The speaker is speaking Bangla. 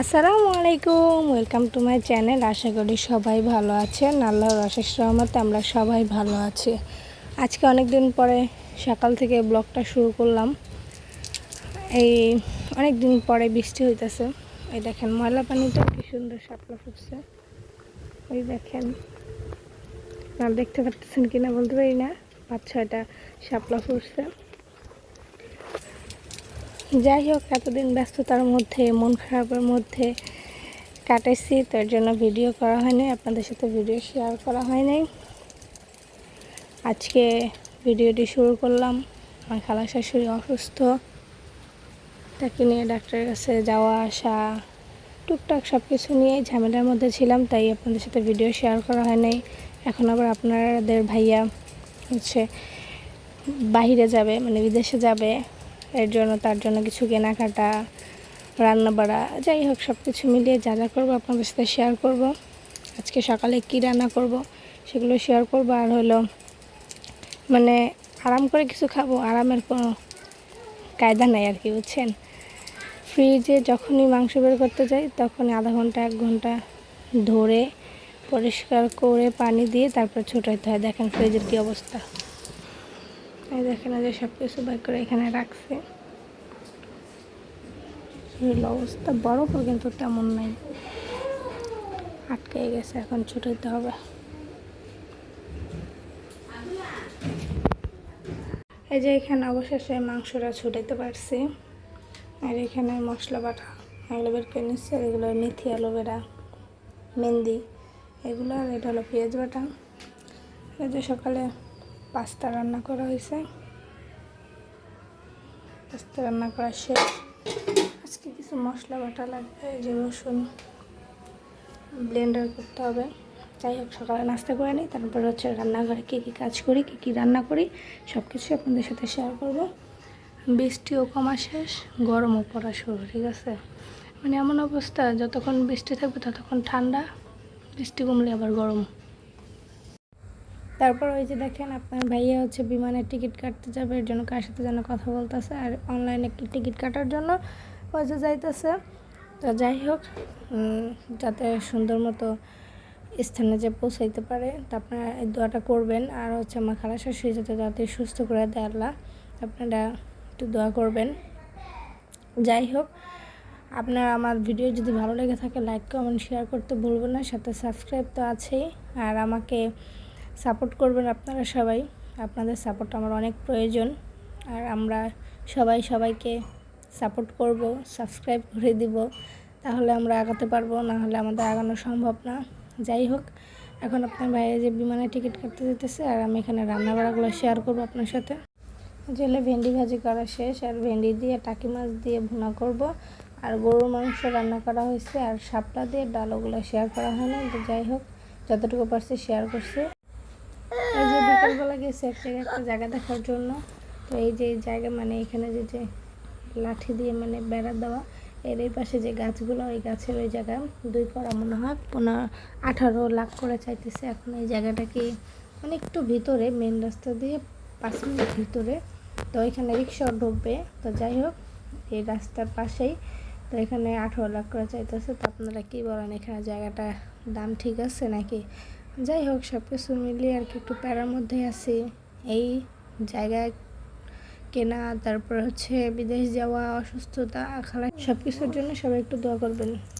আসসালামু আলাইকুম ওয়েলকাম টু মাই চ্যানেল। আশা করি সবাই ভালো আছেন। আল্লাহর অশেষ রহমতে আমরা সবাই ভালো আছি। আজকে অনেক দিন পরে সকাল থেকে ব্লগটা শুরু করলাম। এই অনেক দিন পরে বৃষ্টি হইতেছে। এই দেখেন, ময়লা পানিটা কি সুন্দর সাপলা ফুটছে। ওই দেখেন আপনারা দেখতে পাচ্ছেন কিনা বলতে পারি না। পাঁচ ছয়টা শাপলা ফুটছে। যাই হোক, এতদিন ব্যস্ততার মধ্যে, মন খারাপের মধ্যে কাটাইছি তার জন্য ভিডিও করা হয়নি, আপনাদের সাথে ভিডিও শেয়ার করা হয়নি আজকে ভিডিওটি শুরু করলাম। আমার খালা শাশুড়ি অসুস্থ। তাকে নিয়ে ডাক্তারের কাছে যাওয়া, আসা, টুকটাক সব কিছু নিয়ে ঝামেলার মধ্যে ছিলাম, তাই আপনাদের সাথে ভিডিও শেয়ার করা হয় নাই। এখন আবার আপনাদের ভাইয়া হচ্ছে বাহিরে যাবে মানে বিদেশে যাবে। এর জন্য, তার জন্য কিছু কেনাকাটা রান্না বাড়া যাই হোক সব কিছু মিলিয়ে যা যা করব আপনাদের সাথে শেয়ার করব। আজকে সকালে কী রান্না করব সেগুলো শেয়ার করব। আর হলো মানে আরাম করে কিছু খাব, আরামের কোনো কায়দা নাই আর কি, বুঝছেন? ফ্রিজে যখনই মাংস বের করতে যাই, তখনই আধা ঘণ্টা, এক ঘণ্টা ধরে পরিষ্কার করে পানি দিয়ে তারপর ছোটাইতে হয়। দেখেন ফ্রিজের কী অবস্থা। এই দেখেন যে সব কিছু বের করে এখানে রাখছে। শরীর অবস্থা বরফও কিন্তু তেমন নাই। আটকে গেছে, এখন ছুটাইতে হবে। এই যে এখানে অবশেষে মাংসটা ছুটাইতে পারছি। আর এখানে মশলা বাটা, এগুলো বের করে নিচ্ছি। আর এগুলো মেথি, অ্যালোভেরা, মেহেন্দি, এগুলো আর এটা হলো পেঁয়াজ বাটা। এই যে সকালে পাস্তা রান্না করা হয়েছে। পাস্তা রান্না করা শেষ। আজকে কিছু মশলা বাটা লাগবে যে রসুন। ব্লেন্ডার করতে হবে। যাই হোক, সকালে নাস্তা করে নিই, তারপর হচ্ছে রান্নাঘরে কী কী কাজ করি, কী কী রান্না করি সব কিছুই আপনাদের সাথে শেয়ার করব। বৃষ্টিও কমা শেষ গরমও পড়া শুরু, ঠিক আছে? মানে এমন অবস্থা, যতক্ষণ বৃষ্টি থাকবে ততক্ষণ ঠান্ডা, বৃষ্টি কমলে আবার গরম। তারপর ওই যে দেখেন আপনার ভাইয়া হচ্ছে বিমানের টিকিট কাটতে যাবে, এর জন্য কার সাথে যেন কথা বলতেছে আর অনলাইনে টিকিট কাটার জন্য যে যাইতেছে। তো যাই হোক যাতে সুন্দর মতো স্থানে যে পৌঁছাইতে পারে, তা আপনারা এই দোয়াটা করবেন। আর হচ্ছে আমার খালা শাশুড়ি যাতে যাতে সুস্থ করে দেয় আল্লাহ, আপনারা একটু দোয়া করবেন। যাই হোক, আপনার আমার ভিডিও যদি ভালো লেগে থাকে লাইক কমেন্ট শেয়ার করতে ভুলবেন না, সাথে সাবস্ক্রাইব তো আছেই। আর আমাকে সাপোর্ট করবেন আপনারা সবাই। আপনাদের সাপোর্ট আমার অনেক প্রয়োজন। আর আমরা সবাই সবাইকে সাপোর্ট করব, সাবস্ক্রাইব করে দিব। তাহলে আমরা আগাতে পারব, না হলে আমাদের আগানো সম্ভব না। যাই হোক, এখন আপনার বাইরে যে বিমানের টিকিট কাটতে যেতেছে, আর আমি এখানে রান্না রান্নাবাড়াগুলো শেয়ার করব আপনার সাথে। জেলে ভেন্ডি ভাজি করা শেষ, আর ভেন্ডি দিয়ে টাকি মাছ দিয়ে ভুনা করব। আর গরুর মাংস রান্না করা হয়েছে, আর শাপলা দিয়ে ডাল ওগুলো শেয়ার করা হয় না যাই হোক, যতটুকু পারছি শেয়ার করছি। এই যে বিকালবেলা গেছে এক জায়গায় একটা জায়গা দেখার জন্য। তো এই যে জায়গা মানে এখানে যে যে লাঠি দিয়ে মানে বেড়া দেওয়া, এর এই পাশে যে গাছগুলো, ওই গাছের ওই জায়গা, দুই করা মনে হয় পনেরো আঠারো লাখ করে চাইতেছে। এখন এই জায়গাটা কি মানে একটু ভিতরে মেন রাস্তা দিয়ে পাঁচ মিনিট ভিতরে। তো এখানে রিক্সাও ঢুকবে। তো যাই হোক, এই রাস্তার পাশেই। তো এখানে আঠারো লাখ করে চাইতেছে। তো আপনারা কী বলেন, এখানে জায়গাটা দাম ঠিক আছে নাকি? যাই হোক সব কিছু মিলিয়ে আর কি একটু প্যারার মধ্যে আছি। এই জায়গায় কেনা, তারপর হচ্ছে বিদেশ যাওয়া, অসুস্থতা খালা সব কিছুর জন্য সবাই একটু দোয়া করবেন।